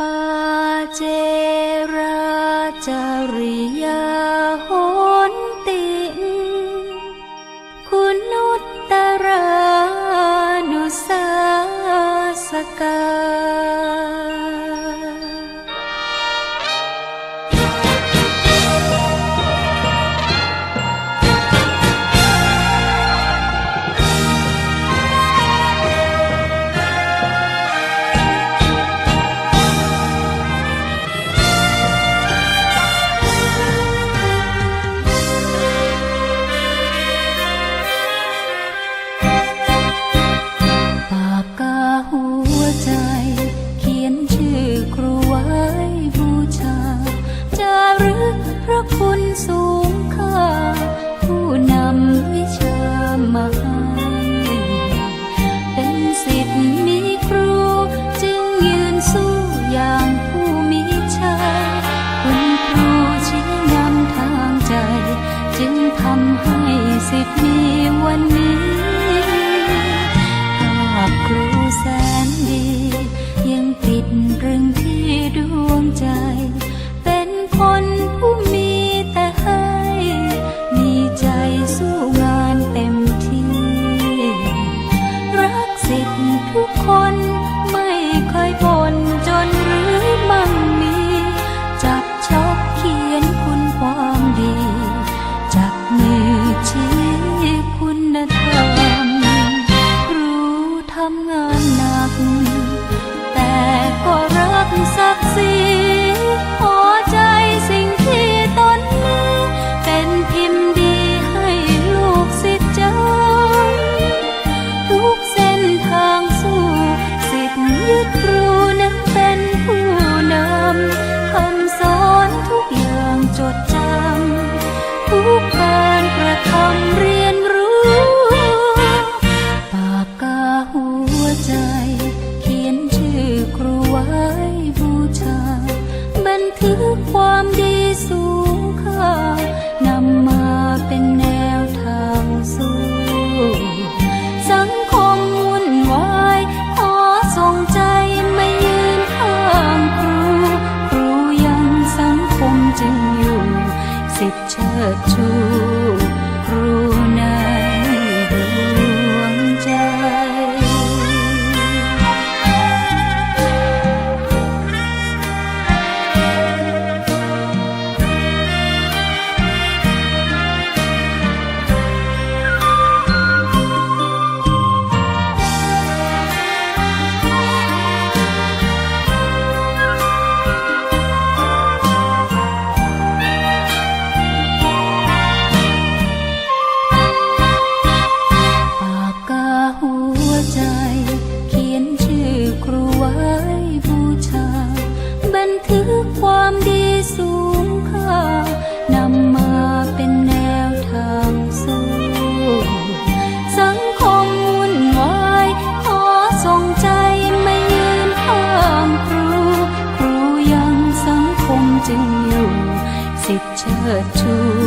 ปาเจราจริยา สูงค่า ผู้นำวิชามาให้เป็นสิทธิ์มีครู จึงยืนสู้อย่างผู้มีชัยคุณครูชี้นำทางใจ จึงทำให้สิทธิ์มีวันนี้ to picture too